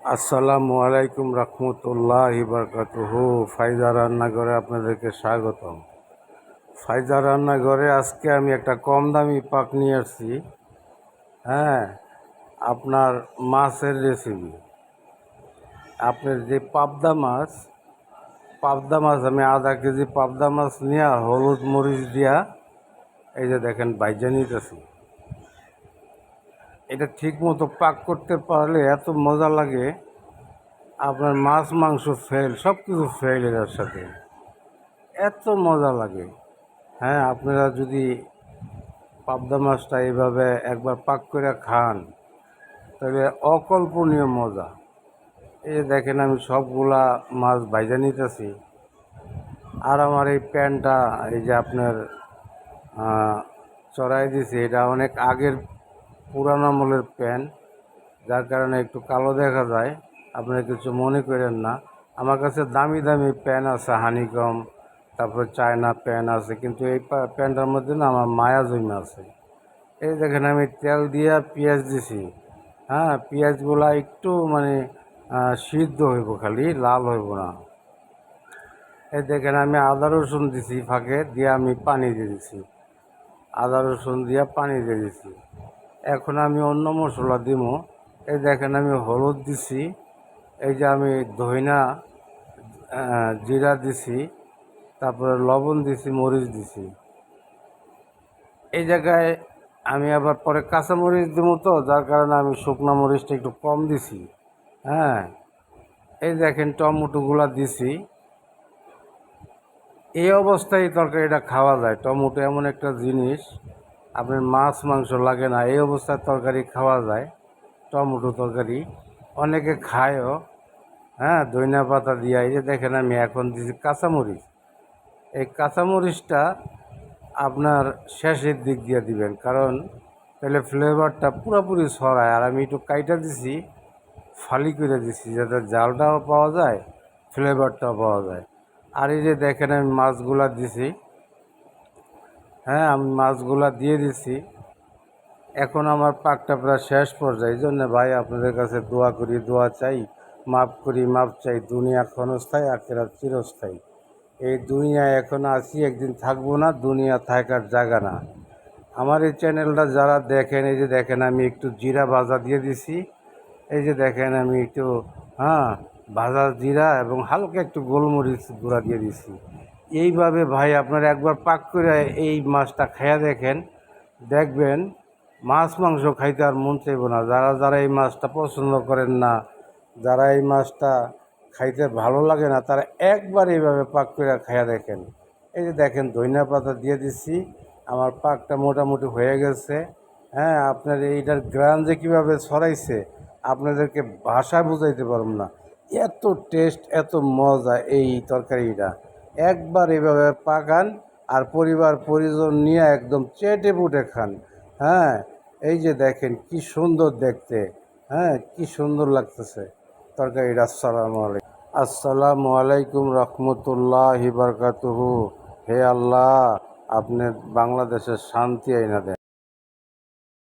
আসসালামু আলাইকুম রহমতুল্লাহ বরকাতুহ। ফাইজা রান্নাঘরে আপনাদেরকে স্বাগতম। ফাইজা রান্নাঘরে আজকে আমি একটা কম দামি পাক নিয়ে আসছি। হ্যাঁ আপনার মাছের রেসিপি আপনার যে পাবদা মাছ পাবদা মাছ আমি আধা কেজি পাবদা মাছ নিয়ে, হলুদ মরিচ দিয়া, এই যে দেখেন, বাইজা নিতেছি। এটা ঠিক মতো পাক করতে পারলে এত মজা লাগে। আপনার মাছ, মাংস ফেল সব কিছু ফেল এটার সাথে। এত মজা লাগে। হ্যাঁ আপনারা যদি পাবদা মাছটা এইভাবে একবার পাক করে খান, তাহলে অকল্পনীয় মজা। এই দেখেন আমি সবগুলা মাছ ভাইজা নিতেছি। আর আমার এই প্যান্টটা এই যে আপনার চড়াই দিছি, এটা অনেক আগের পুরানো আমলের প্যান্ট যার কারণে একটু কালো দেখা যায়। আপনারা কিছু মনে করেন না। আমার কাছে দামি দামি প্যান আছে, হানিকম, তারপর চায়না প্যান আছে, কিন্তু এই পা- প্যান্টটার মধ্যে না আমার মায়া জমে আছে। এই দেখেন, আমি তেল দিয়ে পেঁয়াজ দিছি। হ্যাঁ পেঁয়াজগুলা একটু মানে সিদ্ধ হইব খালি, লাল হইব না। এই দেখেন, আমি আদা, রসুন দিছি ফাঁকে, দিয়ে আমি পানি দিয়ে দিছি। আদা, রসুন দিয়ে পানি দিয়ে দিছি। এখন আমি অন্য মশলা দিব এই দেখেন আমি হলুদ দিছি, এই যে আমি ধইনা জিরা দিছি, তারপরে লবণ দিছি, মরিচ দিছি। এই জায়গায় আমি আবার পরে কাঁচা মরিচ দিব তো, যার কারণে আমি শুকনো মরিচটা একটু কম দিছি। হ্যাঁ এই দেখেন টমেটোগুলা দিছি। এই অবস্থায় তরকারিটা খাওয়া যায়। টমেটো এমন একটা জিনিস আপনার মাছ, মাংস লাগে না, এই অবস্থায় তরকারি খাওয়া যায়, টমেটো তরকারি। অনেকে খায়ও হ্যাঁ ধনিয়া পাতা দিয়ে, এই যে দেখেন আমি এখন দিছি কাঁচামরিচ। এই কাঁচামরিচটা আপনার শেষের দিক দিয়ে দিবেন, কারণ তাহলে ফ্লেভারটা পুরোপুরি ছড়ায়। আর আমি একটু কাইটা দিছি, ফালি করে দিছি, যাতে জালটাও পাওয়া যায় ফ্লেভারটাও পাওয়া যায়। আর এই যে দেখেন আমি মাছগুলা দিছি হ্যাঁ আমি মাছগুলা দিয়ে দিছি। এখন আমার পাকটা প্রায় শেষ পর্যায়ে। এই জন্য ভাই আপনাদের কাছে দোয়া করি, দোয়া চাই মাপ করি মাপ চাই। দুনিয়া ক্ষণস্থায়ী আখেরা চিরস্থায়ী। এই দুনিয়ায় এখন আছি, একদিন থাকব না, দুনিয়া থাকার জায়গা না। আমার এই চ্যানেলটা যারা দেখেন, এই যে দেখেন, আমি একটু জিরা ভাজা দিয়ে দিছি। এই যে দেখেন, আমি একটু হ্যাঁ ভাজা জিরা এবং হালকা একটু গোলমরিচ গুঁড়া দিয়ে দিছি। এইভাবে ভাই আপনারা একবার পাক করে এই মাছটা খাইয়া দেখেন। দেখবেন মাছ মাংস খাইতে আর মন চাইব না। যারা যারা এই মাছটা পছন্দ করেন না, যারা এই মাছটা খাইতে ভালো লাগে না, তারা একবার এইভাবে পাক করে খাইয়া দেখেন। এই যে দেখেন ধনিয়া পাতা দিয়ে দিচ্ছি আমার পাকটা মোটামুটি হয়ে গেছে। হ্যাঁ আপনার এইটার গ্রান যে কীভাবে ছড়াইছে, আপনাদেরকে ভাষায় বুঝাইতে পারব না। এত টেস্ট, এত মজা এই তরকারিটা। একবার এভাবে পাকান আর পরিবার পরিজন নিয়ে একদম চেটে পুটে খান। হ্যাঁ এই যে দেখেন কি সুন্দর দেখতে। হ্যাঁ কি সুন্দর লাগতেছে। তরকারিটা আসসালামু আলাইকুম। আসসালামু আলাইকুম রহমতুল্লাহ বারকাতুহু। হে আল্লাহ আপনি বাংলাদেশের শান্তি আইনা দেন।